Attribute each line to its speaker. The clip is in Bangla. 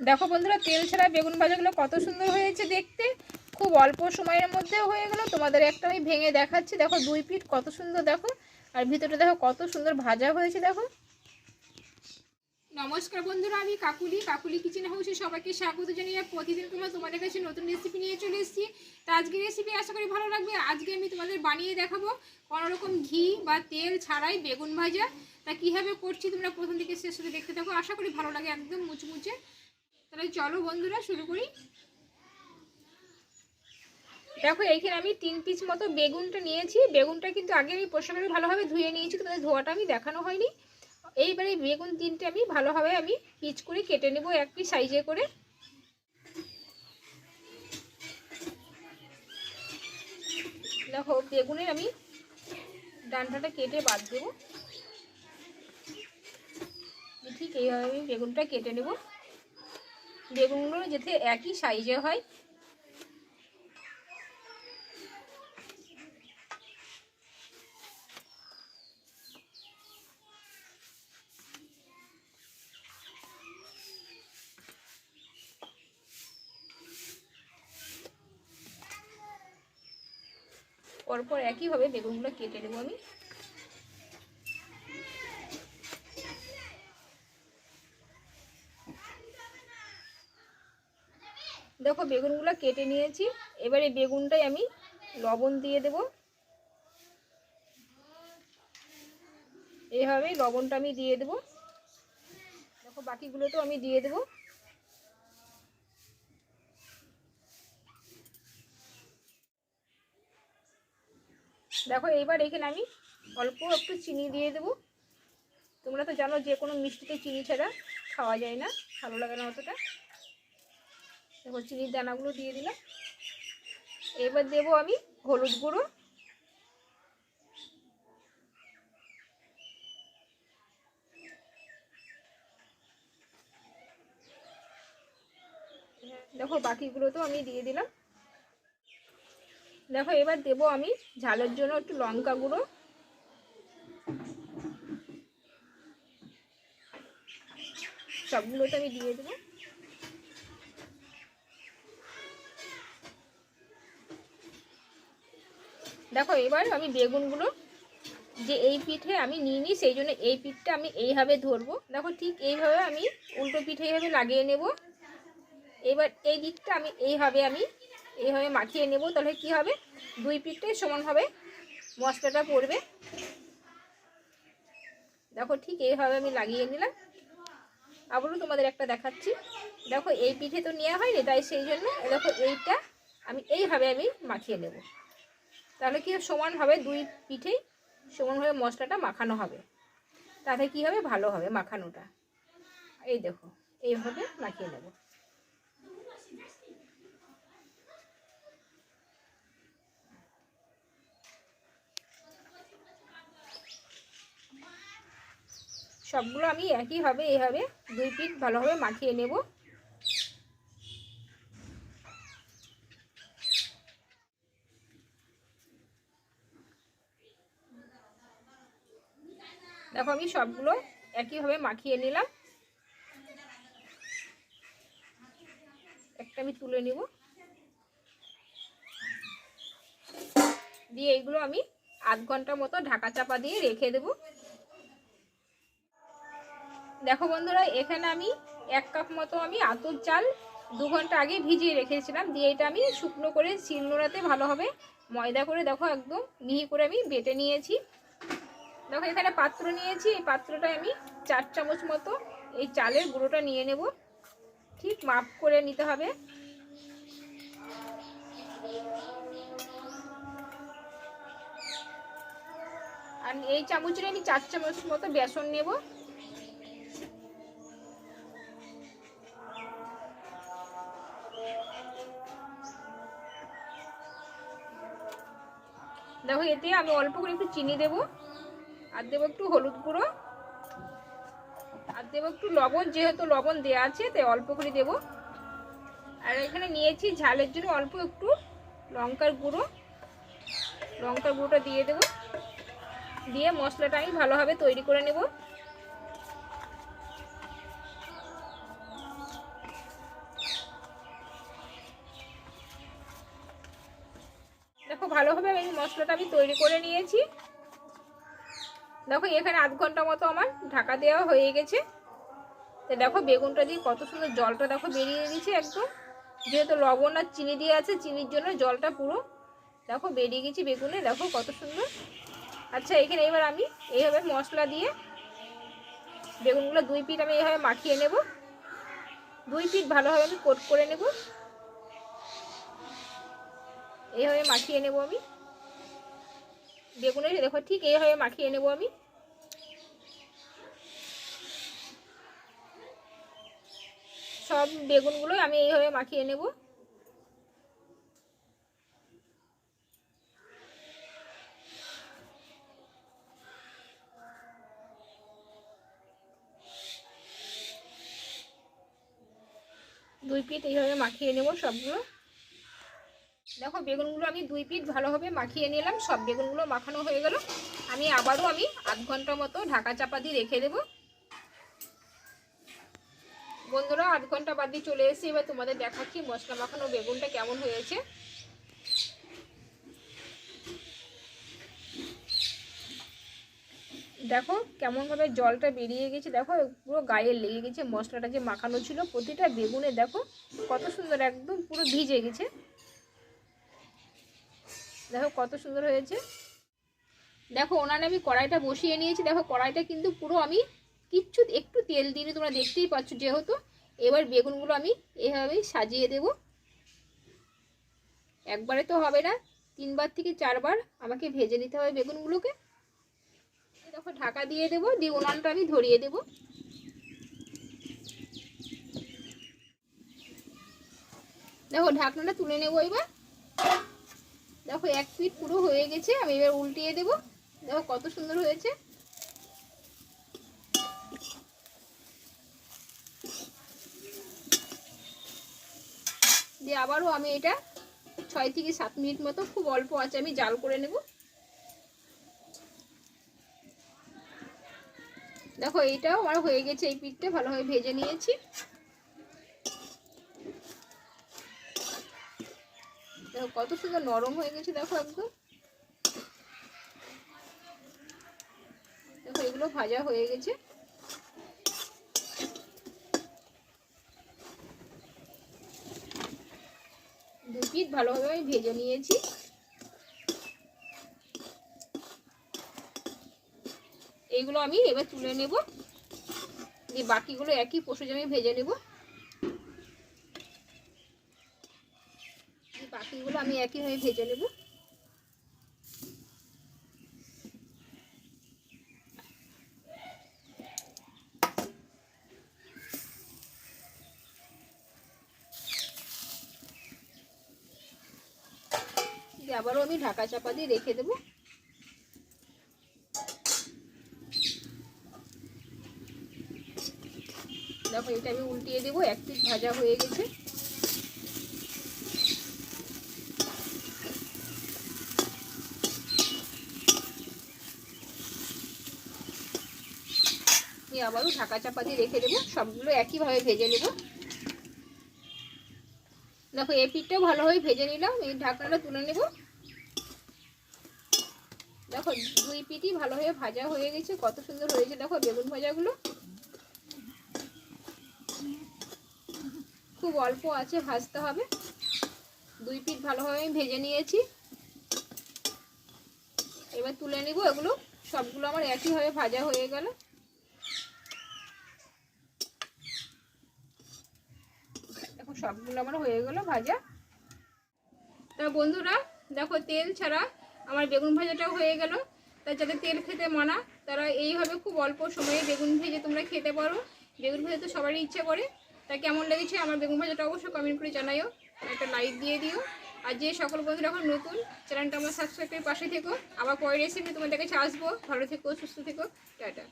Speaker 1: দেখো বন্ধুরা, তেল ছাড়া বেগুন ভাজাগুলো কত সুন্দর হয়েছে দেখতে। খুব অল্প সময়ের মধ্যেও হয়ে গেল। তোমাদের একটা আমি ভেঙে দেখাচ্ছি। দেখো দুই পিঠ কত সুন্দর, দেখো। আর ভিতরটা দেখো কত সুন্দর ভাজা হয়েছে, দেখো। নমস্কার বন্ধুরা, আমি কাকুলি। কাকুলি কিচেন হাউসে সবাইকে স্বাগত জানিয়ে প্রতিদিন তোমরা তোমাদের কাছে নতুন রেসিপি নিয়ে চলে এসেছি। তা আজকের রেসিপি আশা করি ভালো লাগবে। আজকে আমি তোমাদের বানিয়ে দেখাবো কোনো রকম ঘি বা তেল ছাড়াই বেগুন ভাজা। তা কীভাবে করছি তোমরা প্রথম থেকে শেষ করে দেখতে থাকো। আশা করি ভালো লাগে, একদম মুচমুচে। তাহলে চলো বন্ধুরা, শুরু করি। দেখো এইখানে আমি তিন পিস মতো বেগুনটা নিয়েছি। বেগুনটা কিন্তু আগে আমি পোষাকে ভালোভাবে ধুয়ে নিয়েছি তোমাদের ধোয়াটা আমি দেখানো হয়নি। এইবারে বেগুন তিনটে আমি ভালোভাবে আমি পিচ করে কেটে নেব এক পিস সাইজে করে। দেখো, বেগুনের আমি ডান্ডাটা কেটে বাদ দেব। ঠিক এইভাবে আমি বেগুনটা কেটে নেব। বেগুনগুলো যাতে একই সাইজে হয়। পরপর একইভাবে বেগুনগুলো কেটে নেব আমি। দেখো বেগুনগুলো কেটে নিয়েছি। এবারে বেগুনটাই আমি লবণ দিয়ে দেব। এইভাবেই লবণটা আমি দিয়ে দেব। দেখো বাকিগুলোতেও আমি দিয়ে দেবো। দেখো এইবার এখানে আমি অল্প একটু চিনি দিয়ে দেবো। তোমরা তো জানো যে কোনো মিষ্টিতে চিনি ছাড়া খাওয়া যায় না, ভালো লাগে না অতটা। দেখো চিনির দানাগুলো দিয়ে দিলাম। এবার দেবো আমি হলুদ গুঁড়ো। দেখো, বাকিগুলো তো আমি দিয়ে দিলাম। দেখো, এবার দেবো আমি ঝালের জন্য একটু লঙ্কা গুঁড়ো। সবগুলো তো আমি দিয়ে দেবো। দেখো, এবার আমি বেগুনগুলো যে এই পিঠে আমি নিয়ে নিই, সেই জন্য এই পিঠটা আমি এইভাবে ধরবো। দেখো, ঠিক এইভাবে আমি উল্টো পিঠে এইভাবে লাগিয়ে নেব। এবার এই দিকটা আমি এইভাবে আমি এইভাবে মাখিয়ে নেব, তাহলে কি হবে? দুই পিঠটাই সমানভাবে মশলাটা পড়বে। দেখো, ঠিক এইভাবে আমি লাগিয়ে নিলাম। আবারও তোমাদের একটা দেখাচ্ছি। দেখো, এই পিঠে তো নেওয়া হয়নি, তাই সেই জন্য দেখো, এইটা আমি এইভাবে আমি মাখিয়ে নেব। তাহলে কি সমানভাবে দুই পিঠেই? সমানভাবে মশলাটা মাখানো হবে। তাতে কি হবে? ভালো হবে মাখানোটা। এই দেখো, এইভাবে মাখিয়ে নেব। সবগুলো আমি একইভাবে, এইভাবে দুই পিঠ ভালোভাবে মাখিয়ে নেব। দেখো আমি সবগুলো একইভাবে মাখিয়ে নিলাম। একটা আমি তুলে নিব। দিয়ে এইগুলো আমি আধ ঘণ্টার মতো ঢাকা চাপা দিয়ে রেখে দেবো। দেখো বন্ধুরা, এখানে আমি এক কাপ মতো আমি আতুর চাল দু ঘণ্টা আগে ভিজিয়ে রেখেছিলাম। দিয়ে এটা আমি শুকনো করে শিলনোড়াতে ভালোভাবে ময়দা করে দেখো একদম মিহি করে আমি বেটে নিয়েছি। দেখো, এখানে পাত্র নিয়েছি। এই পাত্রটায় আমি চার চামচ মতো এই চালের গুঁড়োটা নিয়ে নেব। ঠিক মাপ করে নিতে হবে। আর এই চামচের আমি চার চামচ মতো বেসন নেব। দেখো, এতে আমি অল্প করে একটু চিনি দেব। আর দেবো একটু হলুদ গুঁড়ো। আর দেবো একটু লবণ, যেহেতু লবণ দেওয়া আছে, তাই অল্প করে দেবো। আর এখানে নিয়েছি ঝালের জন্য অল্প একটু লঙ্কার গুঁড়ো। লঙ্কার গুঁড়োটা দিয়ে দেবো। দিয়ে মশলাটা আমি ভালোভাবে তৈরি করে নেব। দেখো, ভালোভাবে আমি মশলাটা আমি তৈরি করে নিয়েছি। দেখো, এখানে আধ ঘণ্টা মতো আমার ঢাকা দেওয়া হয়ে গেছে। তো দেখো, বেগুনটা দিয়ে কত সুন্দর জলটা দেখো বেরিয়ে গেছে একদম। যেহেতু লবণ আর চিনি দিয়ে আছে, চিনির জন্য জলটা পুরো দেখো বেরিয়ে গেছে বেগুনে। দেখো কত সুন্দর। আচ্ছা এখানে এবার আমি এইভাবে মশলা দিয়ে বেগুনগুলো দুই পিঠ আমি এইভাবে মাখিয়ে নেব। দুই পিঠ ভালোভাবে আমি কোট করে নেব। এইভাবে মাখিয়ে নেব আমি। বেগুনের দেখো, ঠিক এইভাবে মাখিয়ে নেব আমি। সব বেগুনগুলো আমি এইভাবে মাখিয়ে নেব। দুই পিঠ এইভাবে মাখিয়ে নেব সবগুলো। দেখো, বেগুনগুলো আমি দুই পিঠ ভালোভাবে মাখিয়ে নিলাম, সব বেগুনগুলো মাখানো হয়ে গেল। আমি আবারও আমি আধ ঘণ্টা মতো ঢাকা চাপা দিয়ে রেখে দেবো। বন্ধুরা, আধ ঘণ্টা বাদ দিয়ে চলে এসেছি। এবার তোমাদের দেখাচ্ছি মশলা মাখানো বেগুনটা কেমন হয়েছে। দেখো, কেমনভাবে জলটা বেরিয়ে গেছে। দেখো, পুরো গায়ে লেগে গেছে মশলাটা যে মাখানো ছিল। প্রতিটা বেগুনে দেখো, কত সুন্দর একদম পুরো ভিজে গেছে। দেখো কত সুন্দর হয়েছে। দেখো ওনানে আমি কড়াইটা বসিয়ে নিয়েছি। দেখো, কড়াইটা কিন্তু পুরো আমি কিচ্ছু, একটু তেল দিয়ে তোমরা দেখতেই পাচ্ছ যেহেতু। এবার বেগুনগুলো আমি এভাবেই সাজিয়ে দেব। একবারে তো হবে না, তিনবার থেকে চারবার আমাকে ভেজে নিতে হবে বেগুনগুলোকে। দেখো, ঢাকা দিয়ে দেবো, দিয়ে উনানটা আমি ধরিয়ে দেব। দেখো, ঢাকনাটা তুলে নেব এবার। দেখো, এক পিট পুরো হয়ে গেছে, আমি এবার উল্টিয়ে দেব। দেখো কত সুন্দর হয়েছে। দিয়ে আবারও আমি এটা ছয় থেকে সাত মিনিট মতো খুব অল্প আছে আমি জাল করে নেব। দেখো এইটাও আমার হয়ে গেছে এই পিঠটা ভালোভাবে ভেজে নিয়েছি। কত সুন্দর নরম হয়ে গেছে, দেখো একদম। দেখো, এগুলো ভাজা হয়ে গেছে। দু ভালোভাবে আমি ভেজে নিয়েছি। এইগুলো আমি এবার তুলে নেব। দিয়ে বাকিগুলো একই প্রসেসে আমি ভেজে নেব বাকিগুলো আমি একইভাবে ভেজে নেব। আবারও আমি ঢাকা চাপা দিয়ে রেখে দেবো। দেখো, এটা আমি উল্টিয়ে দেবো, এক পিস ভাজা হয়ে গেছে। দিয়ে আবারও ঢাকা চাপা দিয়ে রেখে দেবো, সবগুলো একইভাবে ভেজে নেব। দেখো, এই পিঠটাও ভালোভাবে ভেজে নিলাম, এই ঢাকনাটা তুলে নেব। দেখো, দুই পিঠই ভালোভাবে ভাজা হয়ে গেছে, কত সুন্দর হয়েছে, দেখো, বেগুন ভাজাগুলো। খুব অল্প আছে, ভাজতে হবে। দুই পিঠ ভালোভাবে আমি ভেজে নিয়েছি। এবার তুলে নিব এগুলো, সবগুলো আমার একইভাবে ভাজা হয়ে গেল। দেখো সবগুলো আমার হয়ে গেল ভাজা। তা বন্ধুরা, দেখো তেল ছাড়া আমার বেগুন ভাজাটাও হয়ে গেল। তা যাদের তেল খেতে মানা, তারা এইভাবে খুব অল্প সময়ে বেগুন ভেজে তোমরা খেতে পারো। বেগুন ভেজে তো সবারই ইচ্ছা করে। তা কেমন লেগেছে আমার বেগুন ভাজাটা অবশ্যই কমেন্ট করে জানাইও। একটা লাইক দিয়ে দিও। আর যে সকল বন্ধুরা এখন নতুন চ্যানেলটা আমার সাবস্ক্রাইব করে পাশে থেকো। আবার পরের রেসিপি তোমাদের কাছে আসব। ভালো থেকো, সুস্থ থেকো। টাটা।